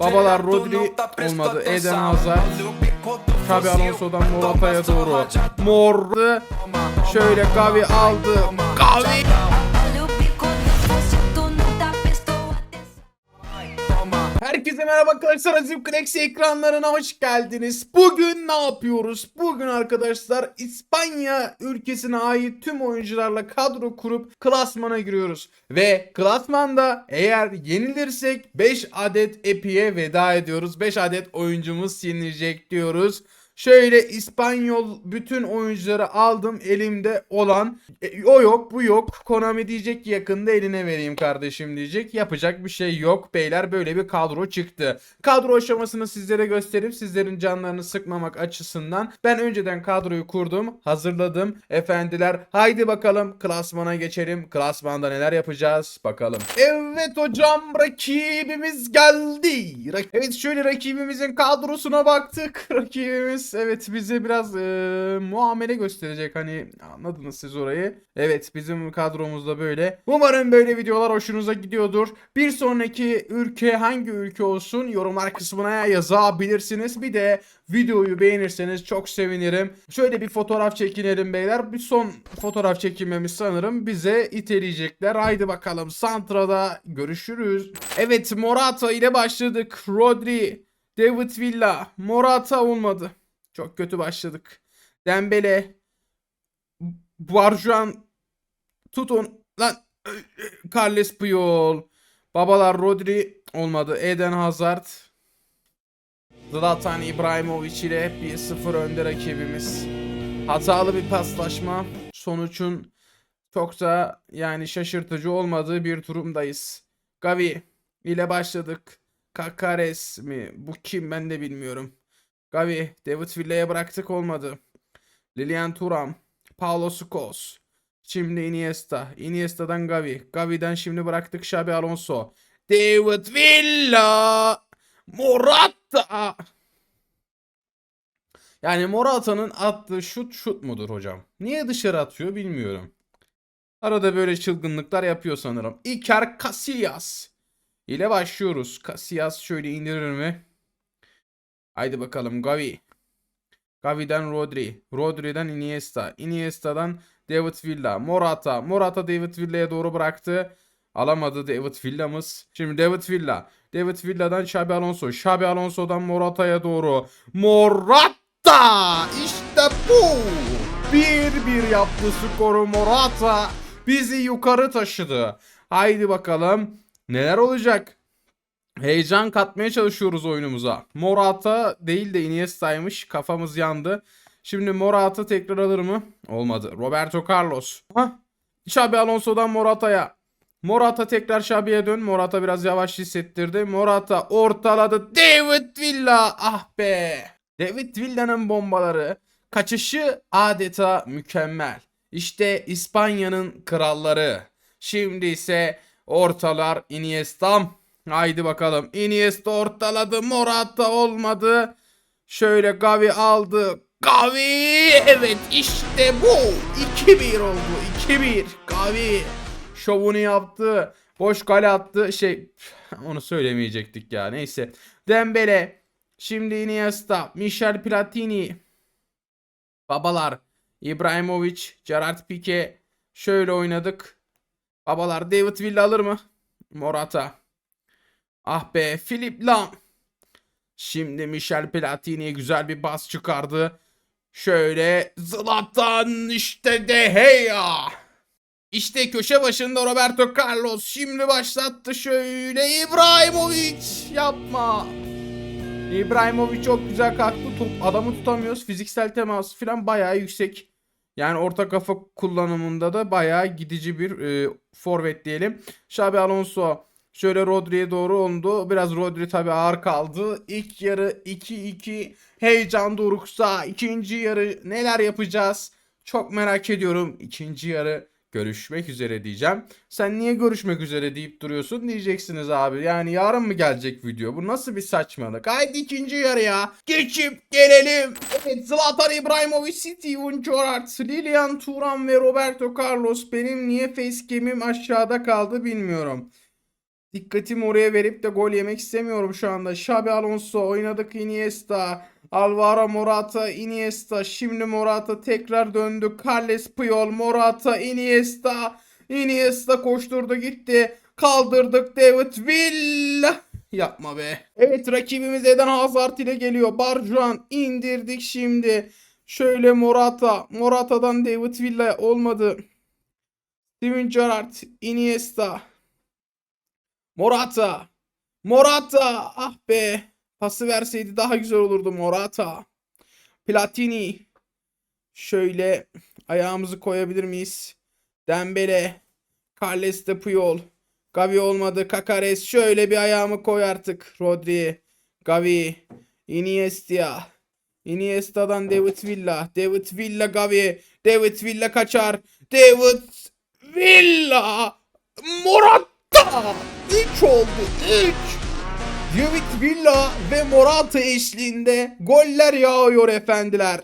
Babalar Rodri olmadı. Eden Hazard. Xabi Alonso'dan Morata'ya doğru. Mor'u şöyle Gavi aldı. Gavi Herkese merhaba arkadaşlar Azim Klexi ekranlarına hoş geldiniz. Bugün ne yapıyoruz? Bugün arkadaşlar İspanya ülkesine ait tüm oyuncularla kadro kurup klasmana giriyoruz. Ve klasmanda eğer yenilirsek 5 adet epiye veda ediyoruz. 5 adet oyuncumuz yenilecek diyoruz. Şöyle İspanyol bütün oyuncuları aldım elimde olan. E, o yok bu yok. Konami diyecek yakında eline vereyim kardeşim diyecek. Yapacak bir şey yok beyler. Böyle bir kadro çıktı. Kadro aşamasını sizlere gösterip sizlerin canlarını sıkmamak açısından. Ben önceden kadroyu kurdum hazırladım. Efendiler haydi bakalım klasmana geçelim. Klasmanda neler yapacağız bakalım. Evet hocam rakibimiz geldi. Evet şöyle rakibimizin kadrosuna baktık. Rakibimiz evet bize biraz e, muamele gösterecek hani anladınız siz orayı. Evet bizim kadromuzda böyle. Umarım böyle videolar hoşunuza gidiyordur. Bir sonraki ülke hangi ülke olsun yorumlar kısmına yazabilirsiniz. Bir de videoyu beğenirseniz çok sevinirim. Şöyle bir fotoğraf çekinelim beyler. Bir son fotoğraf çekinmemiz sanırım bize iteleyecekler. Haydi bakalım Santra'da görüşürüz. Evet Morata ile başladık. Rodri, David Villa, Morata olmadı. Çok kötü başladık. Dembele, Barjuan, Tutun, lan Carles Puyol, Babalar Rodri olmadı. Eden Hazard, Zlatan İbrahimovic ile 1-0 önde rakibimiz. Hatalı bir paslaşma. Sonuçun çok da yani şaşırtıcı olmadığı bir durumdayız. Gavi ile başladık. Kakares mi? Bu kim ben de bilmiyorum. Gavi, David Villa'ya bıraktık olmadı. Lilian Thuram, Paulo Scholes. Şimdi Iniesta. Iniesta'dan Gavi. Gavi'den şimdi bıraktık Xabi Alonso. David Villa. Morata. Yani Morata'nın attığı şut şut mudur hocam? Niye dışarı atıyor bilmiyorum. Arada böyle çılgınlıklar yapıyor sanırım. Iker Casillas ile başlıyoruz. Casillas şöyle indirir mi? Haydi bakalım Gavi. Gavi'den Rodri. Rodri'den Iniesta. Iniesta'dan David Villa. Morata. Morata David Villa'ya doğru bıraktı. Alamadı David Villa'mız. Şimdi David Villa. David Villa'dan Xabi Alonso. Xabi Alonso'dan Morata'ya doğru. Morata! İşte bu! 1-1 yaptı skoru Morata. Bizi yukarı taşıdı. Haydi bakalım. Neler olacak? Heyecan katmaya çalışıyoruz oyunumuza. Morata değil de Iniesta'ymış. Kafamız yandı. Şimdi Morata tekrar alır mı? Olmadı. Roberto Carlos. Ha? Xabi Alonso'dan Morata'ya. Morata tekrar Xabi'ye dön. Morata biraz yavaş hissettirdi. Morata ortaladı. David Villa. Ah be. David Villa'nın bombaları. Kaçışı adeta mükemmel. İşte İspanya'nın kralları. Şimdi ise ortalar Iniesta. Haydi bakalım. Iniesta ortaladı. Morata olmadı. Şöyle Gavi aldı. Gavi! Evet işte bu. 2-1 oldu. 2-1. Gavi şovunu yaptı. Boş kale attı. Şey onu söylemeyecektik ya. Neyse. Dembele. Şimdi Iniesta. Michel Platini. Babalar. İbrahimovic. Gerard Pique. Şöyle oynadık. Babalar David Villa alır mı? Morata. Ah be Philip Lam. Şimdi Michel Platini'ye güzel bir bas çıkardı. Şöyle Zlatan işte De Gea. İşte köşe başında Roberto Carlos şimdi başlattı şöyle İbrahimovic yapma. İbrahimovic çok güzel kalktı. Top, adamı tutamıyoruz. Fiziksel temas falan bayağı yüksek. Yani orta kafa kullanımında da bayağı gidici bir e, forvet diyelim. Xabi Alonso şöyle Rodri'ye doğru ondu. Biraz Rodri tabi ağır kaldı. İlk yarı 2-2 heyecan doruksa ikinci yarı neler yapacağız? Çok merak ediyorum. İkinci yarı görüşmek üzere diyeceğim. Sen niye görüşmek üzere deyip duruyorsun diyeceksiniz abi. Yani yarın mı gelecek video? Bu nasıl bir saçmalık? Haydi ikinci yarıya geçip gelelim. Evet Zlatan İbrahimovic, Steven Gerrard, Lilian Thuram ve Roberto Carlos. Benim niye facecam'im aşağıda kaldı bilmiyorum. Dikkatimi oraya verip de gol yemek istemiyorum şu anda. Xabi Alonso oynadık Iniesta. Alvaro Morata, Iniesta. Şimdi Morata tekrar döndü. Carles Puyol, Morata, Iniesta. Iniesta koşturdu gitti. Kaldırdık David Villa. Yapma be. Evet rakibimiz Eden Hazard ile geliyor. Barjuan indirdik şimdi. Şöyle Morata. Morata'dan David Villa olmadı. Steven Gerrard, Iniesta. Morata. Morata. Ah be. Pası verseydi daha güzel olurdu Morata. Platini. Şöyle ayağımızı koyabilir miyiz? Dembele. Carles de Puyol. Gavi olmadı. Kakares. Şöyle bir ayağımı koy artık. Rodri. Gavi. Iniesta. Iniesta'dan David Villa. David Villa Gavi. David Villa kaçar. David Villa. Morata. 3 oldu. 3. David Villa ve Morata eşliğinde goller yağıyor efendiler.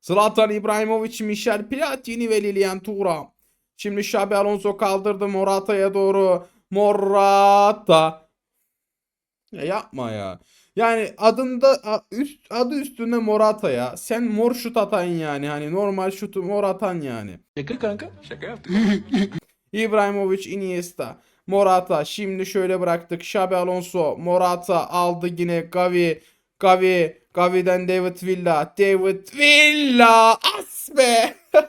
Zlatan İbrahimovic, Michel Platini ve Lilian Thuram. Şimdi Xabi Alonso kaldırdı Morata'ya doğru. Morata. Ya yapma ya. Yani adında üst, adı üstünde Morata ya. Sen mor şut atan yani. Hani normal şutu mor atan yani. Şaka kanka. Şaka yaptık. İbrahimovic, Iniesta, Morata. Şimdi şöyle bıraktık. Xabi Alonso, Morata aldı yine Gavi, Gavi, Gavi'den David Villa, David Villa. As be.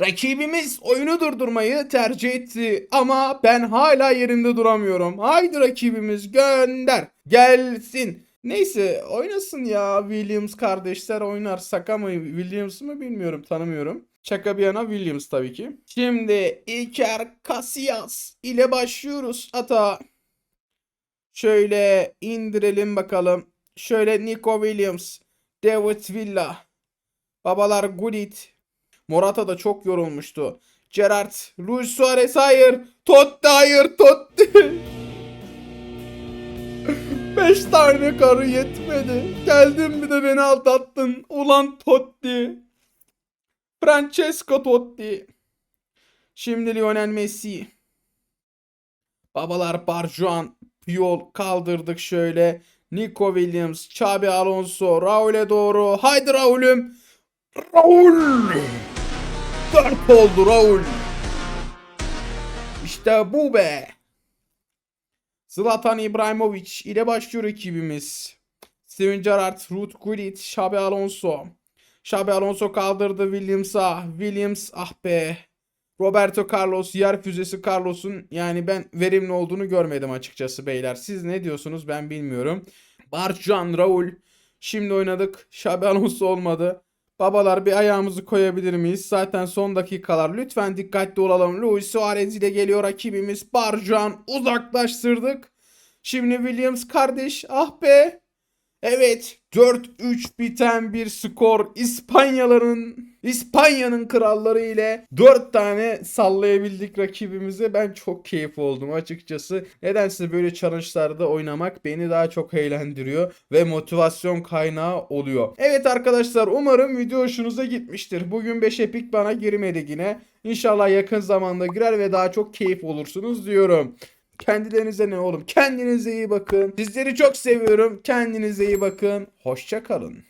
Rakibimiz oyunu durdurmayı tercih etti ama ben hala yerinde duramıyorum. Haydi rakibimiz gönder. Gelsin. Neyse oynasın ya Williams kardeşler oynar. Saka mı Williams mı bilmiyorum tanımıyorum. Şaka bir yana Williams tabii ki. Şimdi Iker Casillas ile başlıyoruz ata. Şöyle indirelim bakalım. Şöyle Nico Williams, David Villa, babalar Gullit, Morata da çok yorulmuştu. Gerrard, Luis Suarez hayır. Totti hayır Totti. Beş tane karı yetmedi. Geldin bir de beni aldattın. Ulan Totti. Francesco Totti. Şimdi Lionel Messi. Babalar Barjuan, Puyol kaldırdık şöyle. Nico Williams, Xabi Alonso, Raul'e doğru. Haydi Raul'üm. Raul. Dört oldu Raul. İşte bu be. Zlatan İbrahimovic ile başlıyor ekibimiz. Steven Gerrard, Ruth Gullit, Xabi Alonso. Xabi Alonso kaldırdı Williams'a. Williams ah be. Roberto Carlos, yer füzesi Carlos'un yani ben verimli olduğunu görmedim açıkçası beyler. Siz ne diyorsunuz ben bilmiyorum. Barcan, Raul. Şimdi oynadık. Xabi Alonso olmadı. Babalar bir ayağımızı koyabilir miyiz? Zaten son dakikalar. Lütfen dikkatli olalım. Luis Suarez ile geliyor rakibimiz. Barcan uzaklaştırdık. Şimdi Williams kardeş. Ah be. Evet 4-3 biten bir skor İspanyaların İspanya'nın kralları ile 4 tane sallayabildik rakibimize. Ben çok keyif oldum açıkçası. Nedense böyle challenge'larda oynamak beni daha çok eğlendiriyor ve motivasyon kaynağı oluyor. Evet arkadaşlar umarım video hoşunuza gitmiştir. Bugün 5 epik bana girmedi yine. İnşallah yakın zamanda girer ve daha çok keyif olursunuz diyorum. Kendilerinize ne oğlum? Kendinize iyi bakın. Sizleri çok seviyorum. Kendinize iyi bakın. Hoşça kalın.